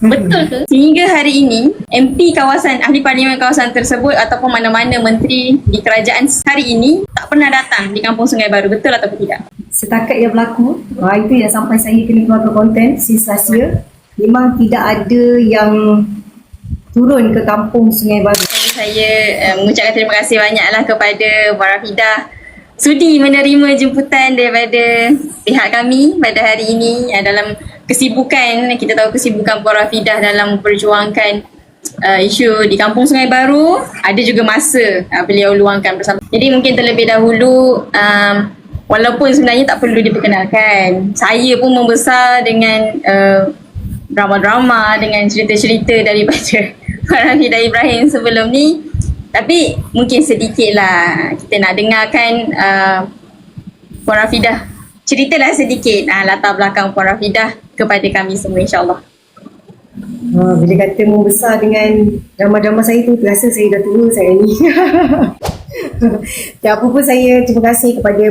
Betul ke? Sehingga hari ini, MP kawasan, ahli parlimen kawasan tersebut ataupun mana-mana menteri di kerajaan hari ini tak pernah datang di Kampung Sungai Baru. Betul atau tidak? Setakat yang berlaku, uh, itu yang sampai saya kena keluar ke konten since last year, memang tidak ada yang turun ke kampung Sungai Baru. Saya uh, mengucapkan terima kasih banyaklah kepada Warafidah sudi menerima jemputan daripada pihak kami pada hari ini uh, dalam kesibukan kita tahu kesibukan Puan Rafidah dalam memperjuangkan uh, isu di Kampung Sungai Baru ada juga masa uh, beliau luangkan bersama. Jadi mungkin terlebih dahulu um, walaupun sebenarnya tak perlu diperkenalkan. Saya pun membesar dengan uh, drama-drama dengan cerita-cerita daripada Puan Rafidah Ibrahim sebelum ni. Tapi mungkin sedikit lah kita nak dengarkan uh, Puan Rafidah ceritalah sedikit uh, latar belakang Puan Rafidah kepada kami semua insyaAllah. Uh, bila kata membesar dengan drama-drama saya tu, terasa saya dah tua saya ni. Dan apa pun saya terima kasih kepada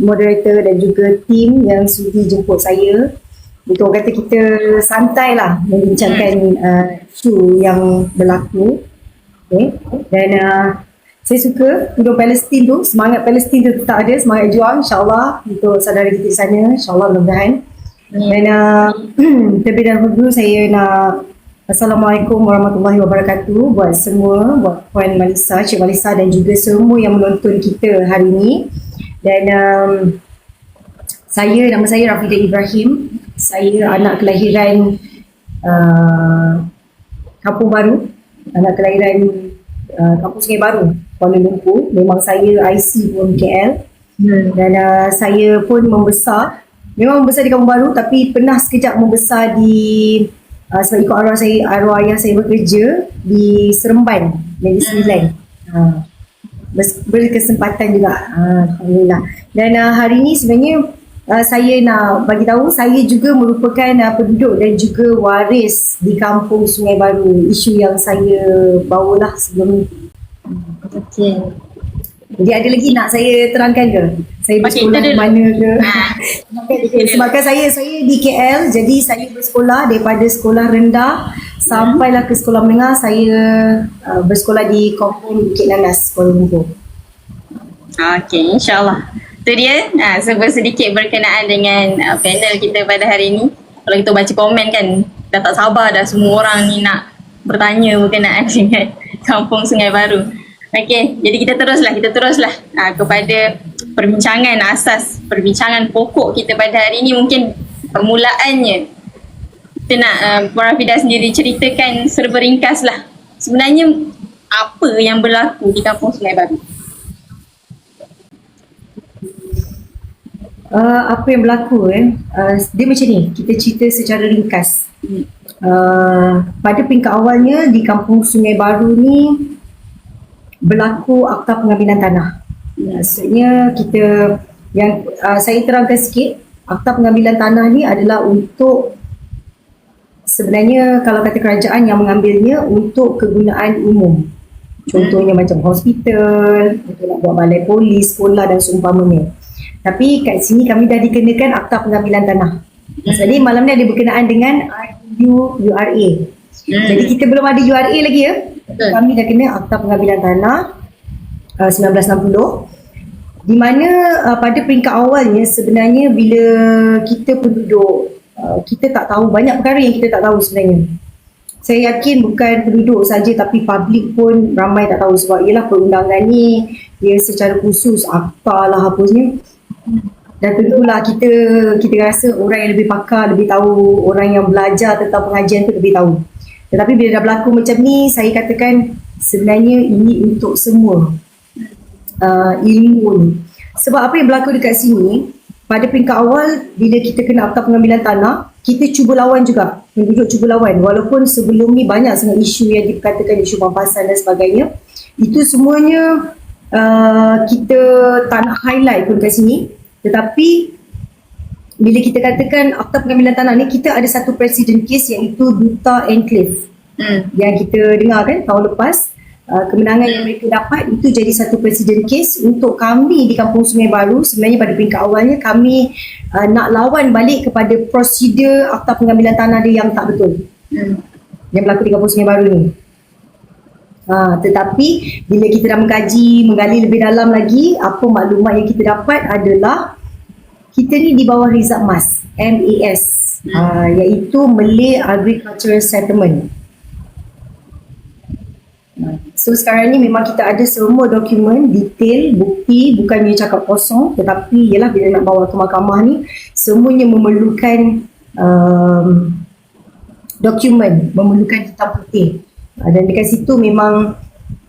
Moderator dan juga tim yang sudi jemput saya. Itu orang kata kita santai lah membincangkan uh, isu yang berlaku. Okay. Dan uh, saya suka untuk Palestin tu, semangat Palestin tu tetap ada, semangat juang insyaAllah untuk saudara kita di sana, insyaAllah mudah-mudahan. Dan uh, terlebih dahulu saya nak Assalamualaikum warahmatullahi wabarakatuh buat semua, buat Puan Malisa, Cik Malisa dan juga semua yang menonton kita hari ini. Dan um, saya, nama saya Rafidah Ibrahim. Saya anak kelahiran uh, Kampung Baru, anak kelahiran uh, Kampung Sungai Baru, Kuala Lumpur. Memang saya IC pun KL. Hmm. Dan uh, saya pun membesar, memang membesar di Kampung Baru tapi pernah sekejap membesar di uh, sebab ikut arwah saya, arwah ayah saya bekerja di Seremban, Negeri Sembilan. Uh, berkesempatan juga, uh, Alhamdulillah. Dan uh, hari ini sebenarnya uh, saya nak bagi tahu saya juga merupakan uh, penduduk dan juga waris di kampung Sungai Baru. Isu yang saya bawalah sebelum ni. Okey. Jadi ada lagi nak saya terangkan ke? Saya bersekolah okay, di mana ke? okay, sebabkan saya saya di KL jadi saya bersekolah daripada sekolah rendah sampailah ke sekolah menengah saya uh, bersekolah di Kampung Bukit Nanas Kuala Lumpur. Okey, insyaAllah. Itu dia, ha, sebab sedikit berkenaan dengan uh, panel kita pada hari ini. Kalau kita baca komen kan, dah tak sabar dah semua orang ni nak bertanya berkenaan dengan Kampung Sungai Baru. Okey, jadi kita teruslah, kita teruslah ha, kepada perbincangan asas, perbincangan pokok kita pada hari ini mungkin permulaannya kita nak uh, Puan Rafidah sendiri ceritakan serba ringkas lah sebenarnya apa yang berlaku di Kampung Sungai Baru? Uh, apa yang berlaku eh? Uh, dia macam ni, kita cerita secara ringkas. Uh, pada peringkat awalnya di Kampung Sungai Baru ni berlaku akta pengambilan tanah. Maksudnya kita yang uh, saya terangkan sikit, akta pengambilan tanah ni adalah untuk sebenarnya kalau kata kerajaan yang mengambilnya untuk kegunaan umum. Contohnya macam hospital, untuk nak buat balai polis, sekolah dan seumpamanya. Tapi kat sini kami dah dikenakan akta pengambilan tanah. Jadi malam ni ada berkenaan dengan RU URA. Jadi kita belum ada URA lagi ya. Betul. Kami dah kena akta pengambilan tanah uh, 1960 di mana uh, pada peringkat awalnya sebenarnya bila kita penduduk uh, kita tak tahu banyak perkara yang kita tak tahu sebenarnya. Saya yakin bukan penduduk saja tapi publik pun ramai tak tahu sebab ialah perundangan ni dia secara khusus akta lah apa dan tentulah kita kita rasa orang yang lebih pakar lebih tahu orang yang belajar tentang pengajian tu lebih tahu tetapi bila dah berlaku macam ni saya katakan sebenarnya ini untuk semua uh, ilmu ni. Sebab apa yang berlaku dekat sini pada peringkat awal bila kita kena akta pengambilan tanah kita cuba lawan juga penduduk cuba lawan. Walaupun sebelum ni banyak sangat isu yang dikatakan isu pampasan dan sebagainya itu semuanya uh, kita tak nak highlight pun kat sini. Tetapi bila kita katakan akta pengambilan tanah ni kita ada satu presiden case iaitu Duta Enclave hmm. yang kita dengar kan tahun lepas uh, kemenangan yang mereka dapat itu jadi satu presiden case untuk kami di Kampung Sungai Baru sebenarnya pada peringkat awalnya kami uh, nak lawan balik kepada prosedur akta pengambilan tanah dia yang tak betul Hmm. yang berlaku di kampung Sungai Baru ni. Ha, tetapi bila kita dah mengkaji, menggali lebih dalam lagi, apa maklumat yang kita dapat adalah kita ni di bawah Rizal Mas, MAS, ha, iaitu Malay Agricultural Settlement. So sekarang ni memang kita ada semua dokumen, detail, bukti, bukannya cakap kosong tetapi ialah bila nak bawa ke mahkamah ni semuanya memerlukan um, dokumen, memerlukan hitam putih. Uh, dan dekat situ memang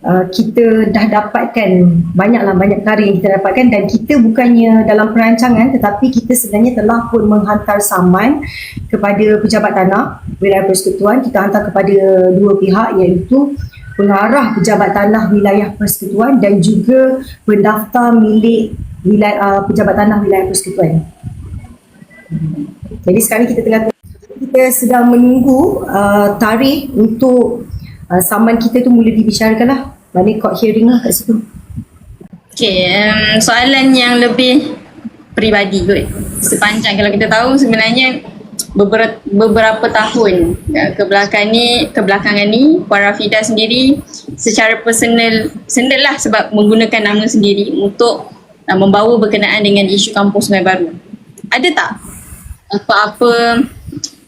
uh, kita dah dapatkan banyaklah banyak perkara yang kita dapatkan dan kita bukannya dalam perancangan tetapi kita sebenarnya telah pun menghantar saman kepada pejabat tanah wilayah persekutuan kita hantar kepada dua pihak iaitu pengarah pejabat tanah wilayah persekutuan dan juga pendaftar milik wilayah uh, pejabat tanah wilayah persekutuan. Jadi sekarang kita tengah kita sedang menunggu uh, tarikh untuk uh, saman kita tu mula dibicarakan lah. Mana court hearing lah kat situ. Okay, um, soalan yang lebih peribadi kot. Sepanjang kalau kita tahu sebenarnya beberapa, beberapa tahun uh, ke belakang ni, kebelakangan ni Puan Rafida sendiri secara personal, personal lah sebab menggunakan nama sendiri untuk uh, membawa berkenaan dengan isu kampung Sungai Baru. Ada tak apa-apa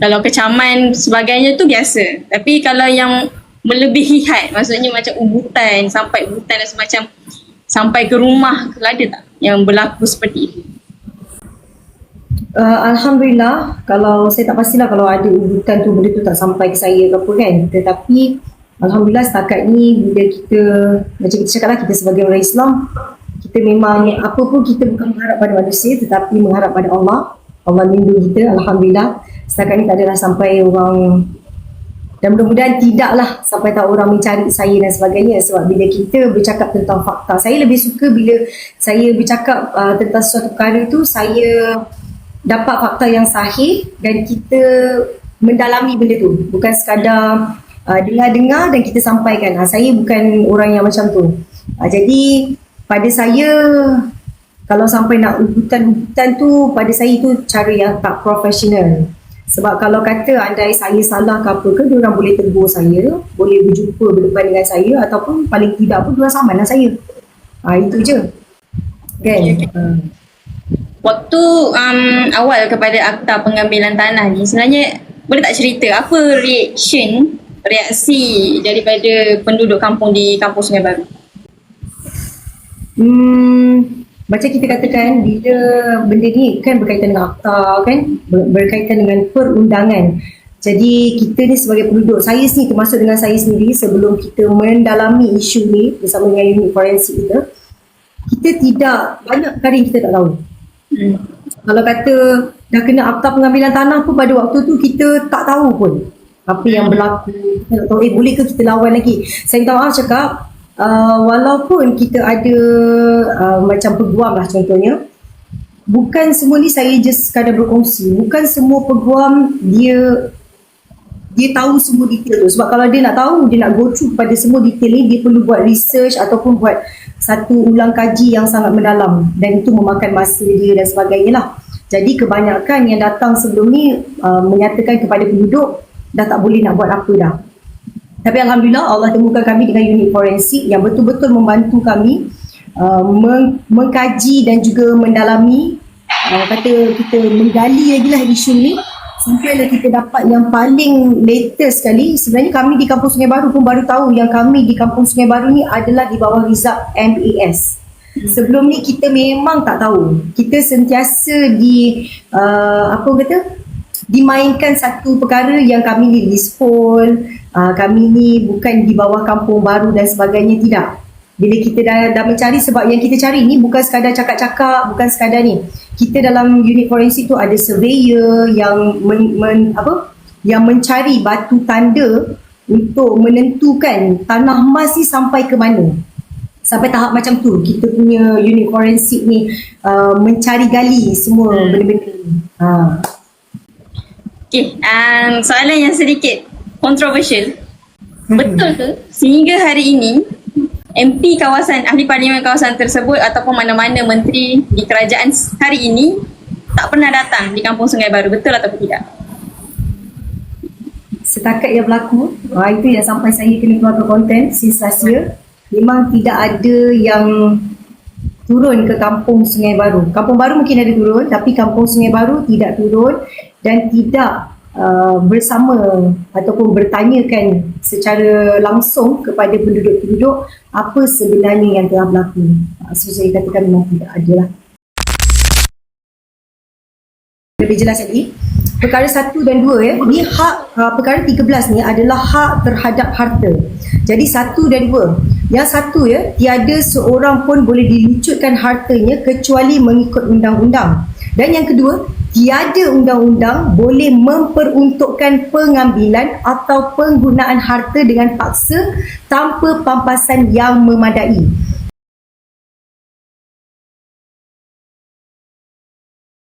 kalau kecaman sebagainya tu biasa. Tapi kalau yang melebihi had, maksudnya macam ubutan, sampai ubutan dan semacam sampai ke rumah ke ada tak yang berlaku seperti itu? Uh, Alhamdulillah kalau saya tak pastilah kalau ada ubutan tu benda tu tak sampai ke saya ke apa kan. Tetapi Alhamdulillah setakat ni bila kita macam kita cakap lah kita sebagai orang Islam kita memang apa pun kita bukan mengharap pada manusia tetapi mengharap pada Allah. Allah lindung kita Alhamdulillah. Setakat ni tak adalah sampai orang dan mudah-mudahan tidaklah sampai tak orang mencari saya dan sebagainya. Sebab bila kita bercakap tentang fakta saya lebih suka bila saya bercakap uh, tentang sesuatu perkara tu saya dapat fakta yang sahih dan kita mendalami benda tu. Bukan sekadar uh, dengar-dengar dan kita sampaikan. Uh, saya bukan orang yang macam tu. Uh, jadi pada saya kalau sampai nak ubutan-ubutan tu pada saya tu cara yang tak profesional sebab kalau kata andai saya salah ke apa ke diorang boleh tegur saya boleh berjumpa berdepan dengan saya ataupun paling tidak pun diorang sama dengan saya uh, itu je kan Okay, okay. Uh. Waktu um, awal kepada akta pengambilan tanah ni sebenarnya boleh tak cerita apa reaction reaksi daripada penduduk kampung di kampung Sungai Baru? Hmm, macam kita katakan bila benda ni kan berkaitan dengan akta kan ber- berkaitan dengan perundangan. Jadi kita ni sebagai penduduk saya ni termasuk dengan saya sendiri sebelum kita mendalami isu ni bersama dengan unit forensik kita kita tidak banyak perkara yang kita tak tahu. Hmm. Kalau kata dah kena akta pengambilan tanah pun pada waktu tu kita tak tahu pun apa yang berlaku. Kita tak tahu eh boleh ke kita lawan lagi. Saya minta maaf cakap uh, walaupun kita ada uh, macam peguam lah contohnya bukan semua ni saya just sekadar berkongsi. Bukan semua peguam dia dia tahu semua detail tu. Sebab kalau dia nak tahu dia nak go through pada semua detail ni dia perlu buat research ataupun buat satu ulang kaji yang sangat mendalam. Dan itu memakan masa dia dan sebagainya lah. Jadi kebanyakan yang datang sebelum ni uh, menyatakan kepada penduduk dah tak boleh nak buat apa dah tapi Alhamdulillah Allah temukan kami dengan unit forensik yang betul-betul membantu kami uh, meng- mengkaji dan juga mendalami. Uh, kata kita menggali lagi lah isu ni. Sampailah kita dapat yang paling latest sekali. Sebenarnya kami di Kampung Sungai Baru pun baru tahu yang kami di Kampung Sungai Baru ni adalah di bawah Rizab MAS sebelum ni kita memang tak tahu. Kita sentiasa di uh, apa kata dimainkan satu perkara yang kami ni lispol uh, kami ni bukan di bawah kampung baru dan sebagainya tidak. Bila kita dah, dah mencari sebab yang kita cari ni bukan sekadar cakap-cakap bukan sekadar ni. Kita dalam unit forensik tu ada surveyor yang men, men, apa? Yang mencari batu tanda untuk menentukan tanah emas ni sampai ke mana. Sampai tahap macam tu kita punya unit forensik ni uh, mencari gali semua Hmm. benda-benda ni. Ha. Okay, um, soalan yang sedikit kontroversial. Betul ke sehingga hari ini MP kawasan ahli parlimen kawasan tersebut ataupun mana-mana menteri di kerajaan hari ini tak pernah datang di kampung Sungai Baru betul ataupun tidak? setakat yang berlaku uh, itu yang sampai saya kena keluarkan konten since last year memang tidak ada yang turun ke kampung Sungai Baru. Kampung Baru mungkin ada turun tapi kampung Sungai Baru tidak turun dan tidak uh, bersama ataupun bertanyakan secara langsung kepada penduduk-penduduk apa sebenarnya yang telah berlaku. Uh, so saya katakan memang tidak ada lah. Lebih jelas lagi, perkara satu dan dua ya, ni hak uh, perkara 13 ni adalah hak terhadap harta. Jadi satu dan dua. Yang satu ya, tiada seorang pun boleh dilucutkan hartanya kecuali mengikut undang-undang. Dan yang kedua, tiada undang-undang boleh memperuntukkan pengambilan atau penggunaan harta dengan paksa tanpa pampasan yang memadai.